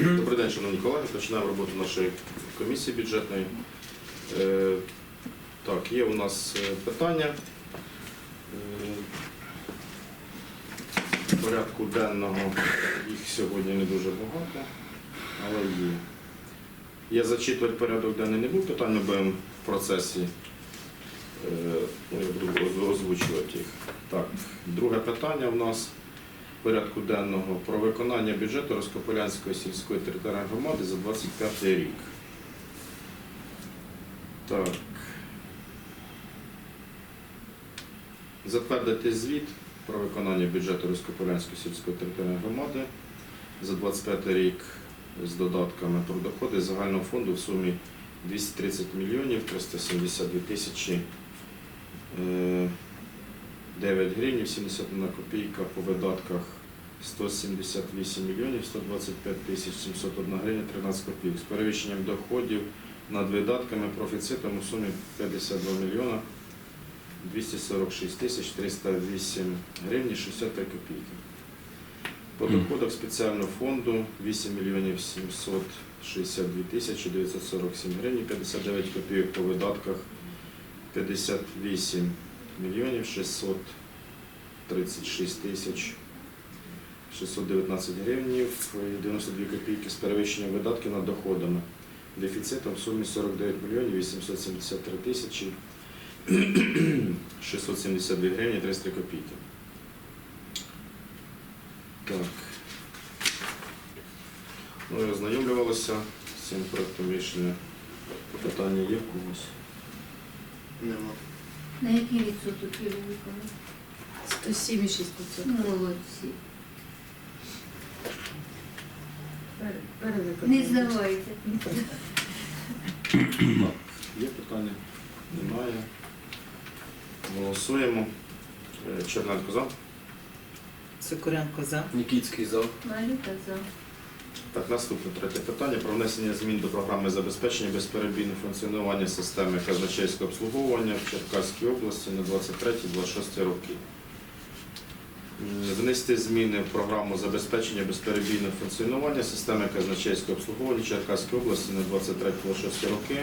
Добрий день, шановні колеги. Починаємо роботу нашої комісії бюджетної. Е, Так, є у нас е, питання. Е, Порядку денного їх сьогодні не дуже багато, але є. Я зачитувати порядок денний не буду, питання будемо в процесі. ну, Я буду озвучувати їх. Так, друге питання в нас порядку денного про виконання бюджету Роскополянської сільської територіальної громади за 25 рік. Так. Затвердити звіт про виконання бюджету Роскополянської сільської територіальної громади за 25 рік з додатками про доходи загального фонду в сумі 230 мільйонів 372 тисячі е, 9 гривень 71 копійка по видатках 178 мільйонів 125 тисяч 701 гривня 13 копійок з перевищенням доходів над видатками профіцитом у сумі 52 мільйона 246 тисяч 308 гривень 63 копійки. По доходах спеціального фонду 8 мільйонів 762 тисячі 947 гривень 59 копійок по видатках 58 мільйонів 636 тисяч 619 гривнів 92 копійки з перевищенням видатків над доходами. Дефіцитом в сумі 49 мільйонів 873 тисячі 672 гривні 33 копійки. Так. Ну і ознайомлювалися з цим проектом рішення. Питання є в когось? Нема. На який відсоток його виконали? 107,6%. Молодці. Не здавайте. Є питання? Немає. Голосуємо. Е, Черненко за. Сокоренко за. Нікітський зал. Малюка за. Так, наступне третє питання про внесення змін до програми забезпечення безперебійного функціонування системи казначейського обслуговування в Черкаській області на 23-26 роки. М, Внести зміни в програму забезпечення безперебійного функціонування системи казначейського обслуговування Черкаської області на 23-26 роки,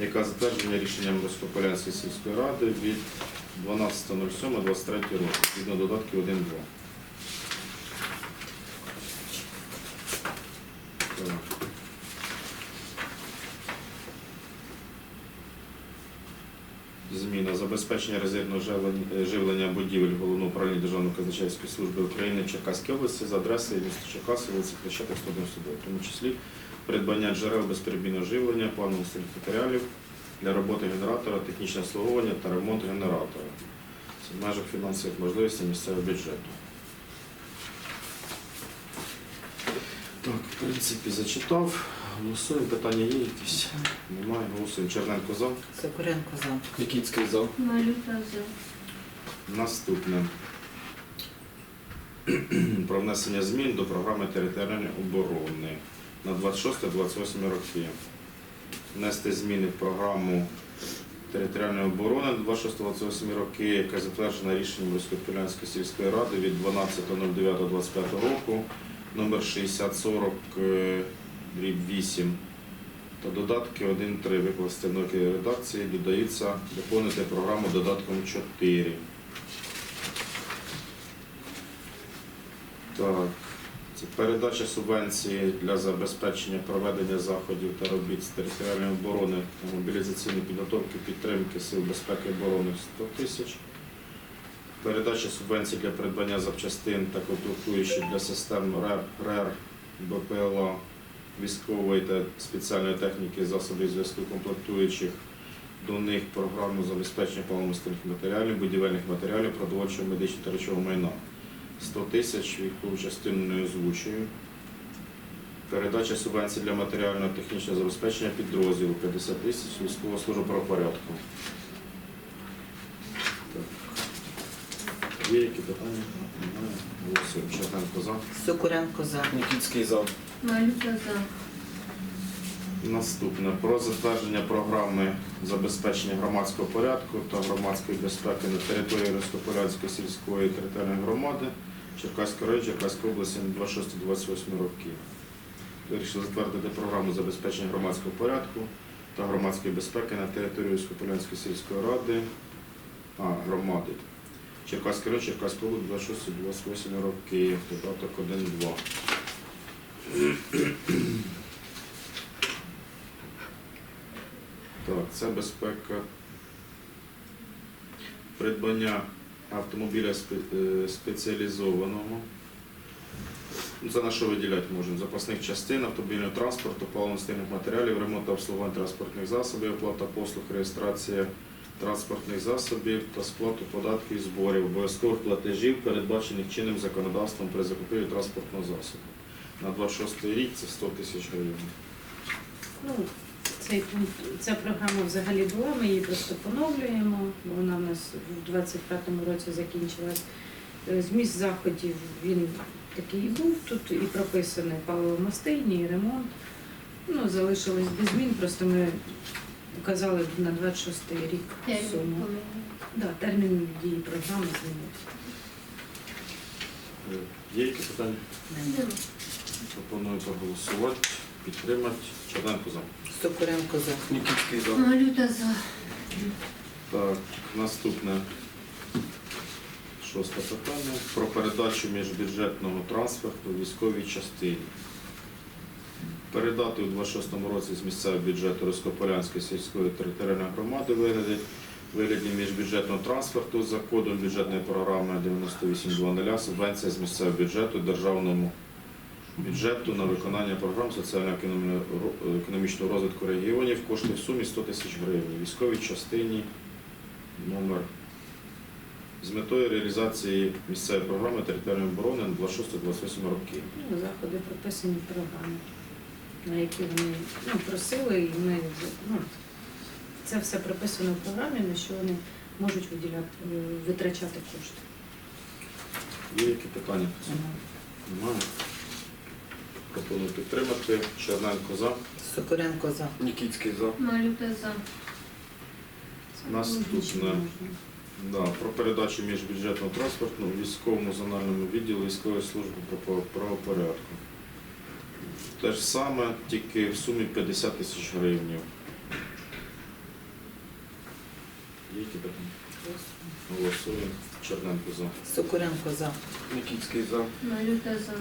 яка затверджена рішенням Роскополянської сільської ради від 12.07.23 року, згідно додатків 1-2. Так. Забезпечення резервного живлення- живлення будівель Головного управління Державної казначейської служби України в Черкаській області за адресою міста Черкаси, вулиця Хрещатик, 192, в тому числі придбання джерел безперебійного живлення, планових матеріалів для роботи генератора, технічне обслуговування та ремонт генератора. В межах фінансових можливостей місцевого бюджету. Так, в принципі, зачитав. Голосуємо. Питання є якісь? Немає. Голосуємо. Черненко за. Сокоренко за. Нікітський зал. Малюка за. Наступне. Про внесення змін до програми територіальної оборони на 26-28 роки. Внести зміни в програму територіальної оборони на 26-28 роки, яка затверджена рішенням Русько-Полянської сільської ради від 12.09.25 року, номер 6040 е, дріб 8 та додатки 1.3 викласти в новій редакції додаються доповнити програму додатком 4. Так, це передача субвенції для забезпечення проведення заходів та робіт з територіальної оборони та мобілізаційної підготовки підтримки сил безпеки і оборони 100 тисяч. Передача субвенцій для придбання запчастин та комплектуючих для систем РЕР, РЕР, БПЛА, військової та спеціальної техніки, засобів зв'язку комплектуючих до них програму забезпечення паливно-мастильних матеріалів, будівельних матеріалів, продовольчого медичного та речового майна. 100 тисяч військову частину не озвучую. Передача субвенцій для матеріального технічного забезпечення підрозділу 50 тисяч військового служба правопорядку. Є які питання? Немає. Голосуємо. Черненко за. Сокоренко за. Нікітський зал. Наступне про затвердження програми забезпечення громадського порядку та громадської безпеки на території Ростопolянської сільської територіальної громади Черкаської району, Черкаської області на 26-28 років. Вирішили затвердити програму забезпечення громадського порядку та громадської безпеки на території Військополянської сільської ради, а, громади. Черкаський район, Черкаська область, 26-28 роки, додаток 1-2. Так, це безпека. Придбання автомобіля е, спеціалізованого. Це на що виділяти можемо? Запасних частин, автомобільного транспорту, паливно-стильних матеріалів, ремонт та обслуговування транспортних засобів, оплата послуг, реєстрація транспортних засобів та сплату податків і зборів, обов'язкових платежів, передбачених чинним законодавством при закупівлі транспортного засобу. На 26 рік це 100 тисяч гривень. Ну, цей пункт, ця програма взагалі була, ми її просто поновлюємо. бо Вона в нас в 25-му році закінчилась. Е, Зміст заходів він такий і був. Тут і прописаний паливомастильні, і ремонт. Ну, залишилось без змін, просто ми указали на 26 рік суму. Да, термін дії програми змінився. Е, Є які питання? Нема. Пропоную проголосувати, підтримати. Черненко за. Сокуренко за. Нікітський за. Малюта за. Так, наступне шосте питання про передачу міжбюджетного трансферту військовій частині. Передати у 26-му році з місцевого бюджету Роскополянської сільської територіальної громади вигляді, вигляді міжбюджетного трансферту за кодом бюджетної програми 9820 субвенція з місцевого бюджету державному бюджету на виконання програм соціально-економічного розвитку регіонів кошти в сумі 100 тисяч гривень. Військовій частині номер з метою реалізації місцевої програми територіальної оборони на 26-28 роки. Ну, заходи прописані в програмі, на які вони ну, просили, і ми ну, це все прописано в програмі, на що вони можуть виділяти, е, витрачати кошти. Є які питання? Немає. Пропоную підтримати. Черненко за. Сокуренко за. Нікітський за. Малюта за. Наступне. Да, про передачу міжбюджетного транспорту військовому зональному відділу військової служби право- правопорядку. Те ж саме, тільки в сумі 50 тисяч гривень. Є які питання? Голосуємо. Черненко за. Сокуренко за. Нікітський за. Малюта за.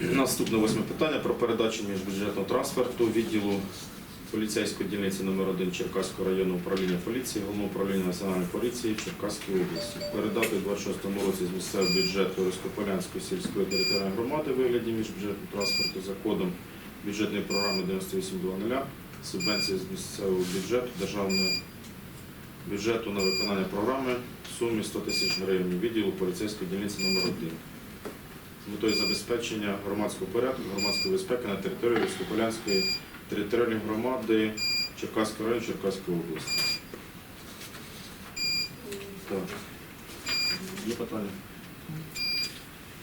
Наступне восьме питання про передачу міжбюджетного трансферту відділу поліцейської дільниці номер 1 Черкаського районного управління поліції, головного управління національної поліції в Черкаській області. Передати у 26-му році з місцевого бюджету Роскополянської сільської територіальної громади вигляді міжбюджетного транспорту за кодом бюджетної програми 9820 субвенції з місцевого бюджету державного бюджету на виконання програми в сумі 100 тисяч гривень відділу поліцейської дільниці номер 1 з метою забезпечення громадського порядку, громадської безпеки на території Військополянської територіальної громади Черкаського району Черкаської області. Так. Є питання?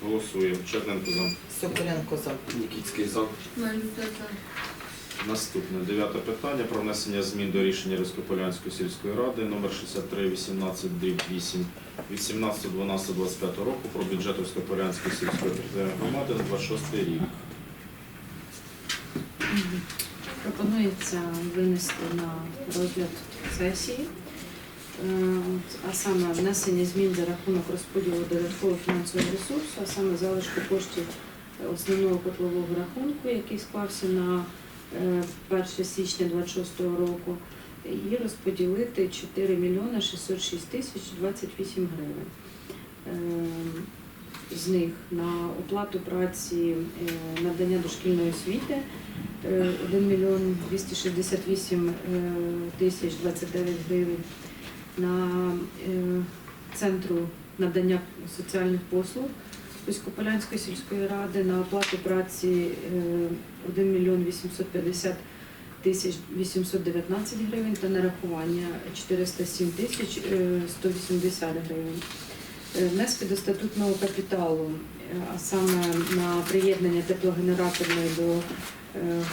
Голосуємо. Черненко за. Сокуренко за. Нікітський за. Малюта за. Наступне дев'яте питання про внесення змін до рішення Республіканської сільської ради номер 6318 8 від 17.12.25 року про бюджет Республіканської сільської громади на 26 рік. Пропонується винести на розгляд сесії, Е, а саме внесення змін за рахунок розподілу додаткового фінансового ресурсу, а саме залишку коштів основного котлового рахунку, який склався на е, 1 січня 26 року, і розподілити 4 мільйони 606 тисяч 28 гривень. Е, З них на оплату праці е, надання дошкільної освіти е, 1 мільйон 268 е, тисяч 29 гривень на е, центру надання соціальних послуг Військополянської сільської ради на оплату праці е, 1 мільйон 850 тисяч 819 гривень та нарахування 407 тисяч е, 180 гривень. Е, Внески до статутного капіталу, е, а саме на приєднання теплогенераторної до е,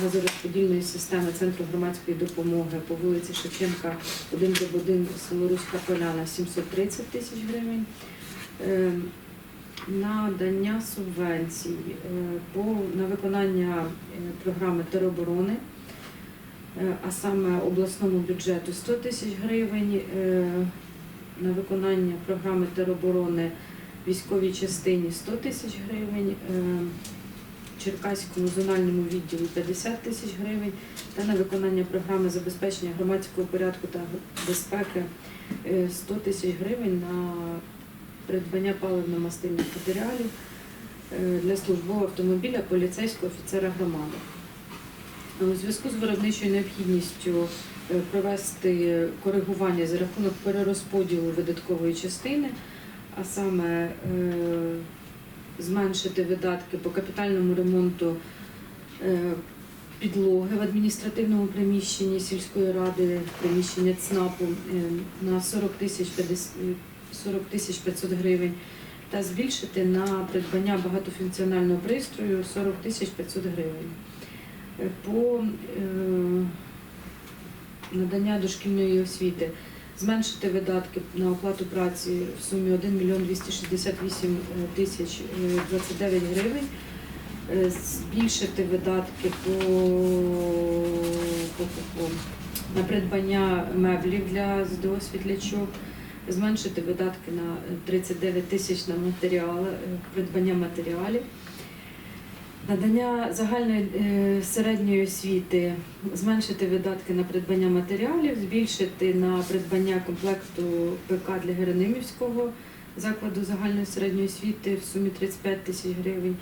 газорозподільної системи Центру громадської допомоги по вулиці Шевченка 1 1 село Руська Поляна 730 тисяч гривень. Надання субвенцій е, по на виконання е, програми тероборони, е, а саме обласному бюджету 100 тисяч гривень, на виконання програми тероборони військовій частині 100 тисяч гривень, Черкаському зональному відділу 50 тисяч гривень та на виконання програми забезпечення громадського порядку та безпеки е, 100 тисяч гривень на придбання паливно-мастильних матеріалів е, для службового автомобіля поліцейського офіцера громади. У зв'язку з виробничою необхідністю е, провести коригування за рахунок перерозподілу видаткової частини, а саме е, зменшити видатки по капітальному ремонту е, підлоги в адміністративному приміщенні сільської ради, приміщення ЦНАПу е, на 40 тисяч 50 40 тисяч 500 гривень та збільшити на придбання багатофункціонального пристрою 40 тисяч 500 гривень. Е, По е, надання дошкільної освіти. Зменшити видатки на оплату праці в сумі 1 мільйон 268 тисяч е, 29 гривень, збільшити видатки по, по, по, по на придбання меблів для ЗДО світлячок, зменшити видатки на 39 тисяч на матеріали, е, придбання матеріалів. Надання загальної е, середньої освіти, зменшити видатки на придбання матеріалів, збільшити на придбання комплекту ПК для Геронимівського закладу загальної середньої освіти в сумі 35 тисяч гривень.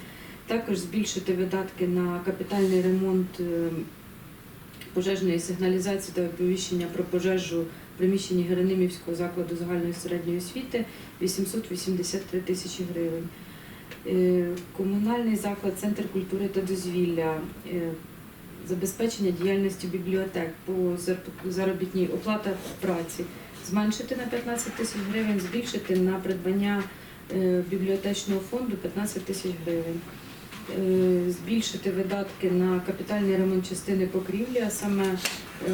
Також збільшити видатки на капітальний ремонт е, пожежної сигналізації та оповіщення про пожежу приміщенні Геронимівського закладу загальної середньої освіти 883 тисячі гривень. Е, Комунальний заклад, центр культури та дозвілля, е, забезпечення діяльності бібліотек по заробітній оплата праці зменшити на 15 тисяч гривень, збільшити на придбання е, бібліотечного фонду 15 тисяч гривень. Е, Збільшити видатки на капітальний ремонт частини покрівлі, а саме е,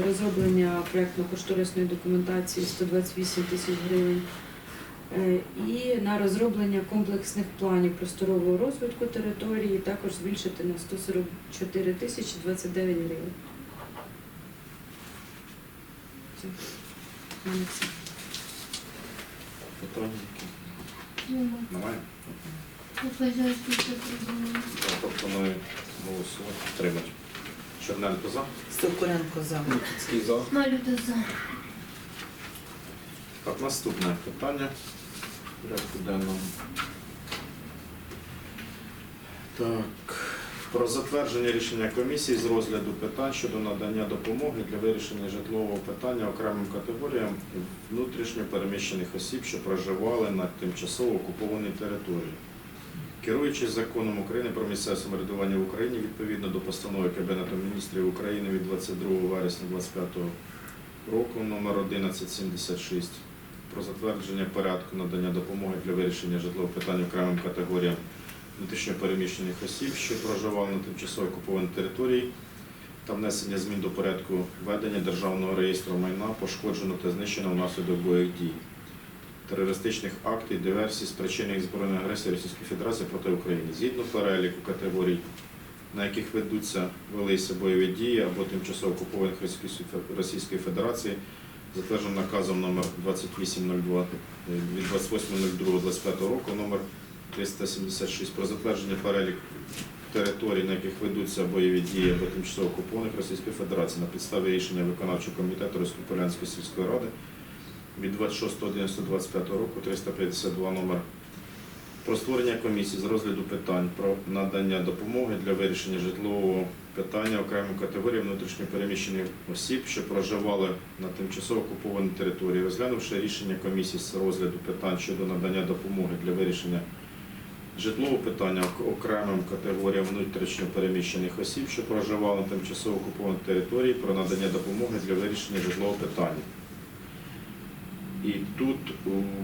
розроблення проєктно-кошторисної документації 128 тисяч гривень. Е, І на розроблення комплексних планів просторового розвитку території також збільшити на 144 тисячі 29 гривень. Все. У мене все. Питання які? Немає? Пропоную голосувати. Підтримати. Черненко за. Сокуренко за. Нікітський за. Малюта за. Так, наступне питання порядку денному. Так. Про затвердження рішення комісії з розгляду питань щодо надання допомоги для вирішення житлового питання окремим категоріям внутрішньо переміщених осіб, що проживали на тимчасово окупованій території. Керуючись законом України про місцеве самоврядування в Україні відповідно до постанови Кабінету міністрів України від 22 вересня 2025 року номер 1176 про затвердження порядку надання допомоги для вирішення житлових питань окремим категоріям внутрішньопереміщених осіб, що проживали на тимчасово окупованій території, та внесення змін до порядку ведення державного реєстру майна, пошкоджено та знищено внаслідок бойових дій, терористичних актів, диверсій, спричинених збройної агресії Російської Федерації проти України, згідно переліку категорій, на яких ведуться велися бойові дії або тимчасово окупованих Російської Фе- Федерації, затвердженим наказом номер 2802 від 28.02.25 року, номер 376 про затвердження переліку територій, на яких ведуться бойові дії або тимчасово окупованих Російської Федерації на підставі рішення виконавчого комітету Республіканської сільської ради від 26.11.25 року 352 номер про створення комісії з розгляду питань про надання допомоги для вирішення житлового питання окремим категоріям внутрішньопереміщених осіб, що проживали на тимчасово окупованій території, розглянувши рішення комісії з розгляду питань щодо надання допомоги для вирішення житлового питання окремим категоріям внутрішньопереміщених осіб, що проживали на тимчасово окупованій території, про надання допомоги для вирішення житлового питання. І тут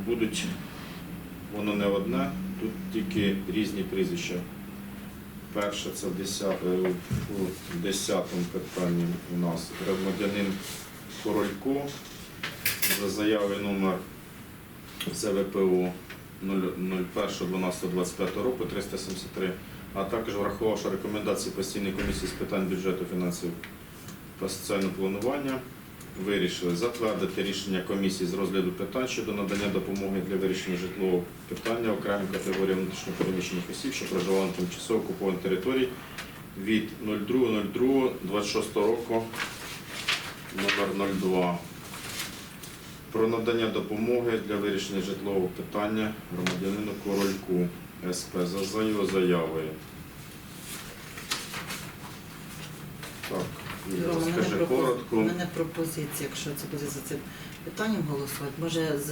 будуть воно не одне, тут тільки різні прізвища. Перше це в 10, е, у 10 питанні у нас громадянин Королько за заявою номер ЗВПО 01.12.25 року 373, а також врахувавши рекомендації постійної комісії з питань бюджету, фінансів та соціального планування, вирішили затвердити рішення комісії з розгляду питань щодо надання допомоги для вирішення житлового питання окремим категоріям внутрішньопереміщених осіб, що проживали на тимчасово окупованій території від 02.02.26 року номер 02 про надання допомоги для вирішення житлового питання громадянину Корольку СП за його заявою. Так, Юля, у мене пропози- коротко. У мене пропозиція, якщо це буде за цим питанням голосувати, може з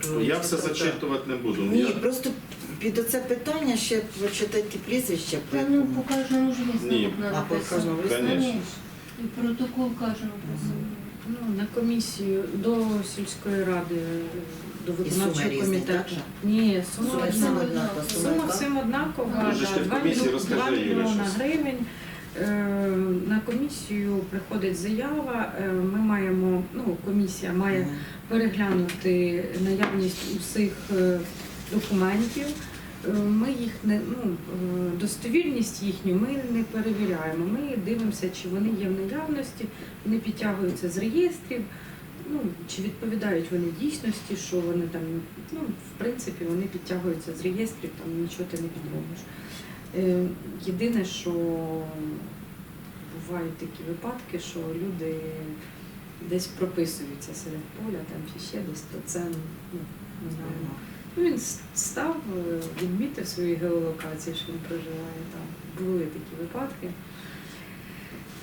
про Я все читати- зачитувати не буду. Ні, Я- просто під оце питання ще прочитати прізвища. Та ну по кожному ж Ні. висновок А надо по кожному висновку? Конечно. І протокол кожного писати. Ну, на комісію до сільської ради, до суми виконавчого різні, комітету. так же? Ні, сума Сума одна. всім однакова, сума Сума всім однакова, Дуже ж ти да, в 2 комісії розкажи, Юля, мільйона гривень. Е, На комісію приходить заява. е, Ми маємо, ну, комісія має переглянути наявність усіх е, документів. Ми їх не ну достовірність їхню ми не перевіряємо. Ми дивимося, чи вони є в наявності, вони підтягуються з реєстрів. Ну чи відповідають вони дійсності, що вони там, ну в принципі, вони підтягуються з реєстрів, там нічого ти не підробиш. Е, Єдине, що бувають такі випадки, що люди десь прописуються серед поля, там чи ще десь, то це ну, не знаю. Ну, він став, е, відмітив свої геолокації, що він проживає там. Були такі випадки.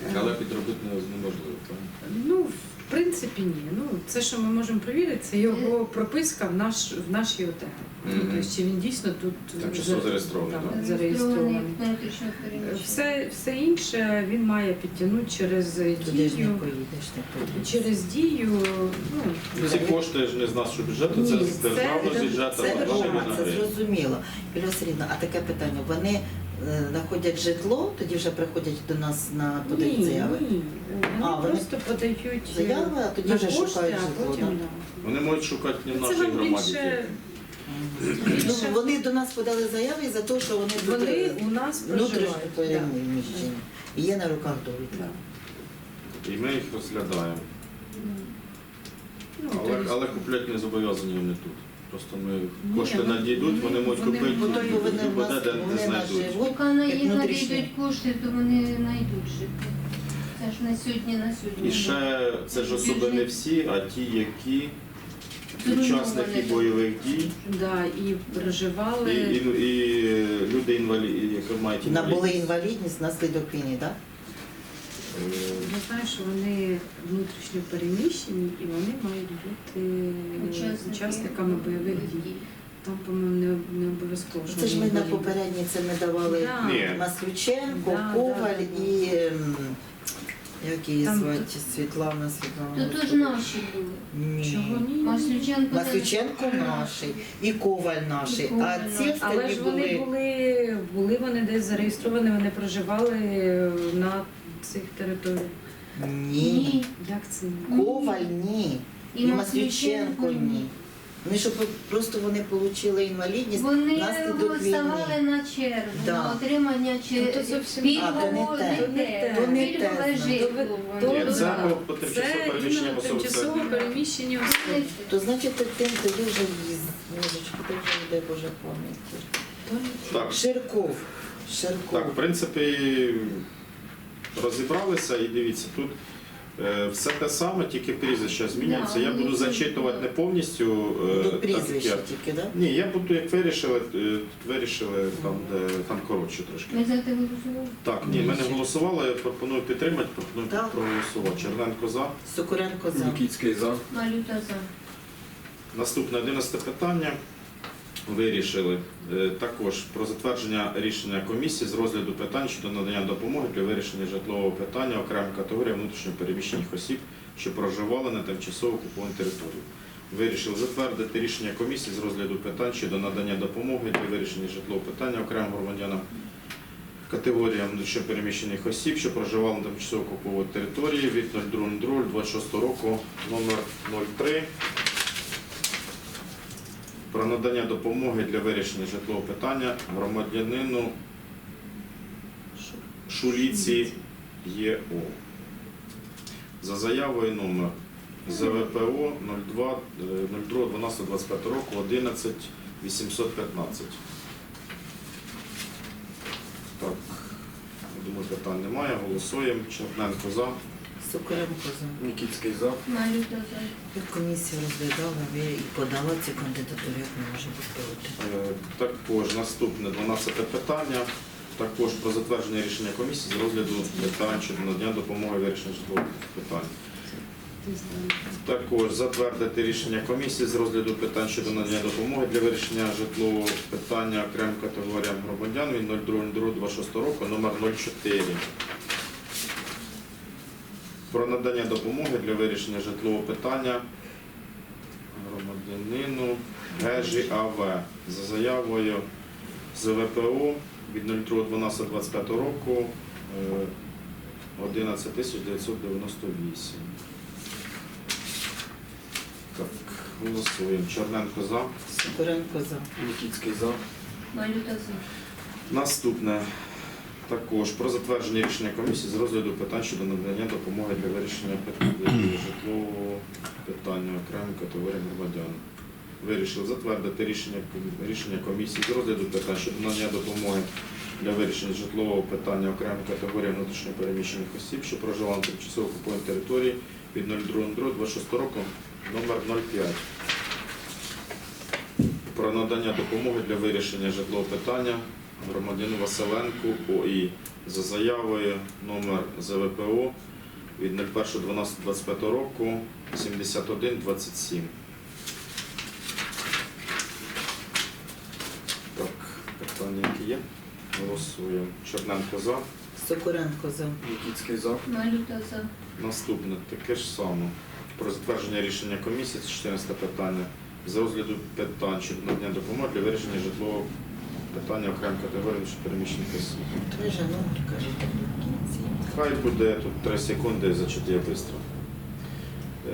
Е, Але підробити не- неможливо. так? Ну, в принципі, ні. Ну, це, що ми можемо перевірити, це його прописка в, наш, в нашій ОТГ. Ну, тобто, чи він дійсно тут Тимчасово зареєстрований, так, так? зареєстрований. внутрішньо переміщений. Все, все інше він має підтягнути через Туди ж не дію. поїдеш. Через дію, ну, Ці кошти ж не з нашого бюджету, це з державного це- бюджету. Це а гроші Рома, це зрозуміло. Юлія а таке питання, вони е, знаходять житло, тоді вже приходять до нас на подають ні, заяви. ні. Вони А, вони просто подають е, Заяви, а тоді на вже кошти, шукають а житло. потім, да? да. Вони можуть шукати не в Ну, Це нашій вам громаді. більше. Ну, вони до нас подали заяви за те, що вони вони у нас внутрішньо проживають. да. переміщені. І є на руках довідка. І ми їх розглядаємо. Ну, Але, тобто, але купляти не зобов'язані вони тут. Просто ми Ні, кошти вони- надійдуть, вони вони- можуть вони купити мають- повинні в нас, де не вони нас знайдуть. живуть. Поки на їх внутрішні. надійдуть кошти, то вони знайдуть жити. Це ж на сьогодні, на сьогодні. І ще це ж особи не всі, а ті, які Учасники бойових дій Да, і і, проживали. і, і люди інваліди, які мають Набули інвалідність. інвалідність внаслідок війни, так? Е, Я знаю, що вони внутрішньо переміщені і вони мають бути Учасники учасниками бойових дій. Там, по-моєму, не, не обов'язково. що Це ж ми вони на попередній це ми давали Да. Ні. Маслюченко, Да, Коваль да, да. і ем, як її Там звати? Світлана, Світлана. То то ж наші були. Ні. Чого ні? Маслюченко. Маслюченко наші, і Коваль наші. І Коваль А ці наш. Але ж вони були. були, були вони десь зареєстровані, вони проживали на цих територіях. Ні. Як це? Коваль ні. І Маслюченко ні. Вони щоб просто вони отримали інвалідність Вони ставали на чергу Да. на отримання чи Ну, пільгового пільгове житло. Ні, це тимчасово переміщені особи. То значить тим тоді вже їз. Божечко, ти вже йде Боже пам'яті. Так, Ширков. Ширков. Так, в принципі, розібралися і дивіться, тут все те саме, тільки прізвища змінюються. Да, Я буду зачитувати не повністю. е, До прізвища тільки, так? Ні, я буду як вирішили, е, вирішили там, де там коротше трошки. Ми за те голосували? Так, ні, ми не голосували, я пропоную підтримати, пропоную проголосувати. Черненко за. Сокуренко за. Нікітський за. Малюта за. Наступне 11 питання. Вирішили е, також про затвердження рішення комісії з розгляду питань щодо надання допомоги для вирішення житлового питання окремим категоріям внутрішньопереміщених осіб, що проживали на тимчасово окупованій території. Вирішили затвердити рішення комісії з розгляду питань щодо надання допомоги для вирішення житлового питання окремим громадянам категоріям внутрішньопереміщених осіб, що проживали на тимчасово окупованій території від 02.02.26 року номер 03 про надання допомоги для вирішення житлового питання громадянину Шуліці ЄО. За заявою номер ЗВПО 02 02.12.25 року 11 815. Так, думаю, питань немає. Голосуємо. Черненко за. Сокоренко за. Нікітський за. Малюта за. Комісія розглядала ви і подала ці кандидатури, як не може бути проти. Е, Також наступне 12 питання. Також про затвердження рішення комісії з розгляду питань щодо надання допомоги вирішення житлових питань. Також затвердити рішення комісії з розгляду питань щодо надання допомоги для вирішення житлового питання окремим категоріям громадян від 02.02.26 року номер 04. Про надання допомоги для вирішення житлового питання громадянину Гежі АВ за заявою з ВПО від 02.12.25 року е, 11 998. Так, голосуємо. Черненко за. Сокоренко за. Нікітський за. Малюта за. Наступне. Також про затвердження рішення комісії з розгляду питань щодо надання допомоги для вирішення житлового питання окремим категоріям громадян. Вирішили затвердити рішення, рішення комісії з розгляду питань щодо надання допомоги для вирішення житлового питання окремим категоріям внутрішньопереміщених осіб, що проживали на тимчасово окупованій території від 02.02.26 року номер 05 про надання допомоги для вирішення житлового питання громадянину Василенку ОІ за заявою номер ЗВПО від 01.12.25 року 7127. Так, питання які є? Голосуємо. Черненко за. Сокоренко за. Нікітський за. Малюта за. Наступне таке ж саме. Про затвердження рішення комісії, це 14 питання, з розгляду питань щодо надання допомоги для вирішення житлового питання окремих категорій переміщених осіб. Три же номер, кажуть, кінці. Хай буде тут 3 секунди, зачитаю швидко.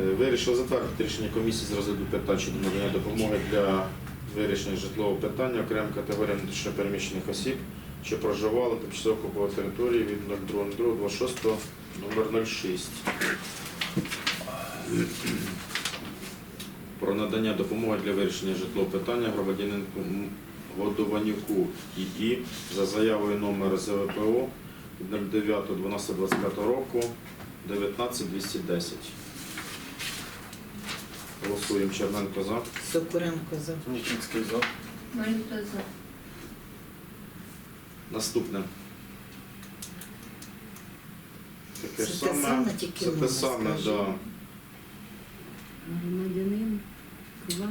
Е, Вирішив затвердити рішення комісії з розгляду питань щодо надання допомоги для вирішення житлового питання окремим категоріям внутрішньопереміщених осіб, що проживали тимчасово окупованій території від 02.02.26 номер 06. Про надання допомоги для вирішення житлового питання громадянину Годованюку ІІ за заявою номер ЗВПО від 09.12.25 року 19210. Голосуємо Черненко за. Сокоренко за. Нікітський за. Малюта за. Наступне. Таке Це ж те саме. саме, тільки Це те саме, да. Громадянин Ква...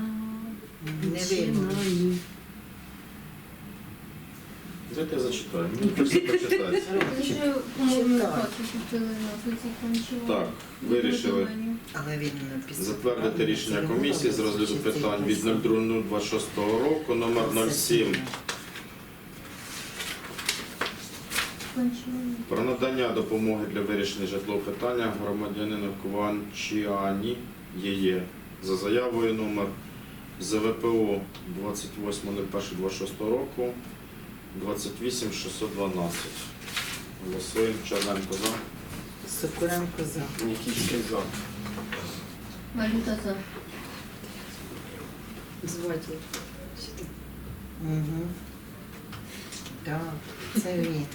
Не. Начинані. Дайте я зачитаю. Мені хочеться почитати. Купили на оці кончували. Так, вирішили. Але він не затвердити рішення комісії з розгляду питань від 02.26 року номер 07 Про надання допомоги для вирішення житлового питання громадянину Кванчіані ЄЄ. За заявою номер ЗВПО 28.01.26 року 28612. Голосуємо Черненко за. Сокоренко за. Нікітський за. Малюта за. Звати. Угу. Так, це він.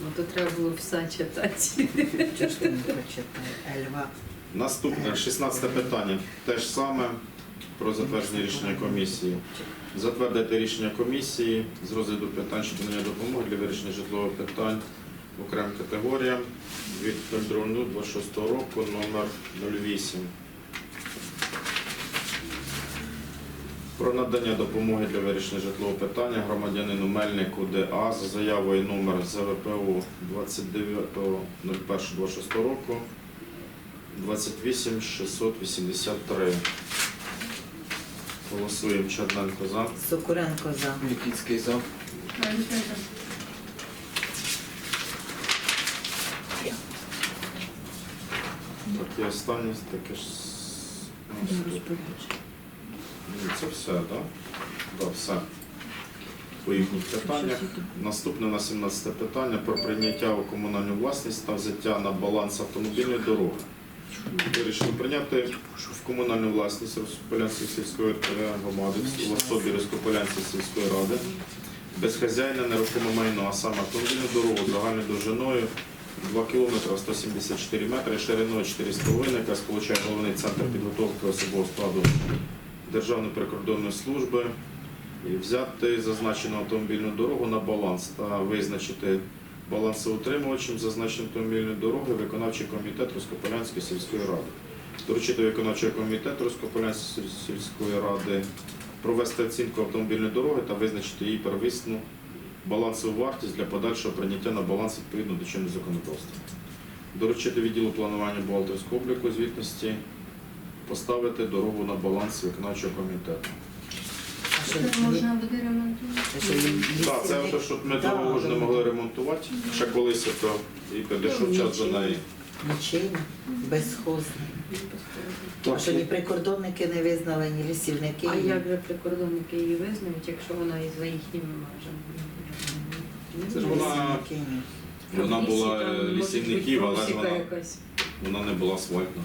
Ну, то треба було все читати. Ельва. Наступне 16 питання. Те ж саме про затвердження рішення комісії. Затвердити рішення комісії з розгляду питань щодо надання допомоги для вирішення житлових питань окремим категоріям від 02.26 року номер 08. Про надання допомоги для вирішення житлового питання громадянину Мельнику ДА за заявою номер ЗВПУ 29.01.26 року 28 683. Голосуємо Черненко за. Сокоренко за. Нікітський за. Так, І останнє таке ж. Ну, Це все, так? Да? Да, все. По їхніх питаннях. Наступне на 17 питання про прийняття у комунальну власність та взяття на баланс автомобільної дороги. Вирішили прийняти в комунальну власність Розкопилянської сільської громади в особі Розкопилянської сільської ради безхазяйне нерухоме майно, а саме автомобільну дорогу загальною довжиною 2 км 174 метри, шириною 4,5, яка сполучає головний центр підготовки особового складу Державної прикордонної служби і взяти зазначену автомобільну дорогу на баланс та визначити балансоутримувачем зазначеної автомобільної дороги виконавчий комітет Роскополянської сільської ради. Доручити виконавчого комітету Роскополянської сільської ради провести оцінку автомобільної дороги та визначити її первісну балансову вартість для подальшого прийняття на баланс відповідно до чинного законодавства. Доручити відділу планування бухгалтерського обліку звітності поставити дорогу на баланс виконавчого комітету. Це можна буде ремонтувати. Так, це лісівник- те, що ми дорогу ж не могли ремонтувати. Ще колись то і підійшов час до неї. Нічийно, безхозно. А що ні прикордонники не визнали, ні лісівники. А як же прикордонники її визнають, якщо вона і за їхніми межами? Це ж вона- лісівники. Вона була е, лісівників, але ж вона, вона не була асфальтна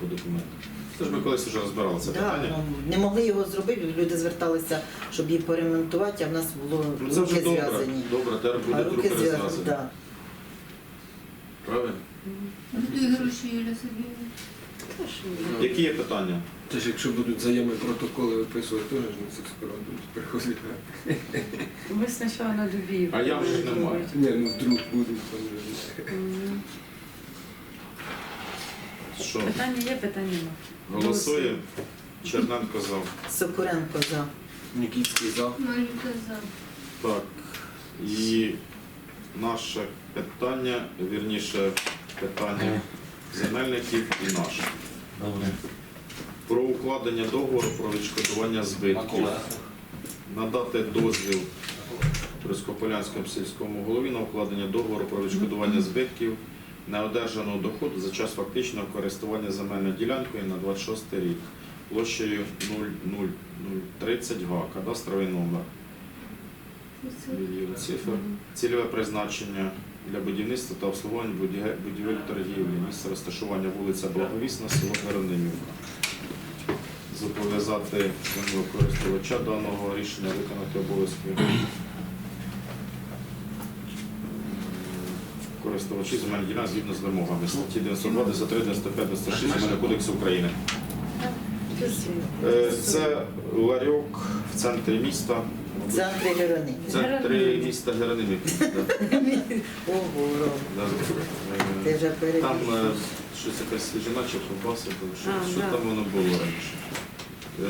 по документах. Це ж ми колись вже розбирали це Да, питання. ну, не могли його зробити, люди зверталися, щоб її поремонтувати, а в нас було Ну це вже руки добре. зв'язані. Добре, тепер А буде руки руки зв'язані, да. Правильно? Гроші Юля ви? Які є питання? Це ж якщо будуть заями протоколи виписувати, теж ж не з експертом будуть приходити. Ми спочатку на Дубіїв. А я вже ж не маю. Ні, ну вдруг будуть там вже. М. Що? Питання є, питання нема. Голосуємо? Черненко за. Сокуренко за. Нікітський за. Малюка за. Так. І наше питання, вірніше, питання земельників і наше. Добре. Про укладення договору про відшкодування збитків. Надати дозвіл Трускополянському сільському голові на укладення договору про відшкодування збитків неодержаного доходу за час фактичного користування земельною ділянкою на 26 рік площею 00030 га, кадастровий номер. Цифр. Цільове призначення для будівництва та обслуговування будівель торгівлі. Місце розташування вулиця Благовісна, село Геронимівка. Зобов'язати користувача даного рішення виконати обов'язки користувачі земельних ділянок згідно з вимогами статті 92, 93, 95, 96 Земельного кодексу України. Е, Це ларьок в центрі міста. мабуть, За Андрій в центрі міста Геронимівки. Ого, Ром, ти Е, вже Там перебіг. е, щось якась чи ковбаси, що, А, що да. там воно було раніше.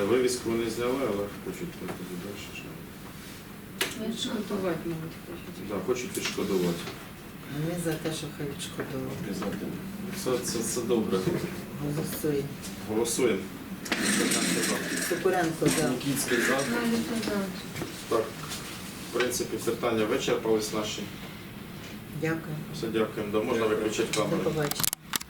Е, Вивіску вони зняли, але хочуть трохи далі. ще. Відшкодувати, мабуть, хочуть. Да, хочуть відшкодувати. Ми за те, що хай відшкодовували. Це, це, це добре. Голосуємо. Голосуємо. Сокуренко за. Нікітський за. За. Так, в принципі, питання вичерпались наші. Дякую. Все, дякуємо. Да, можна виключити До камеру. побачення.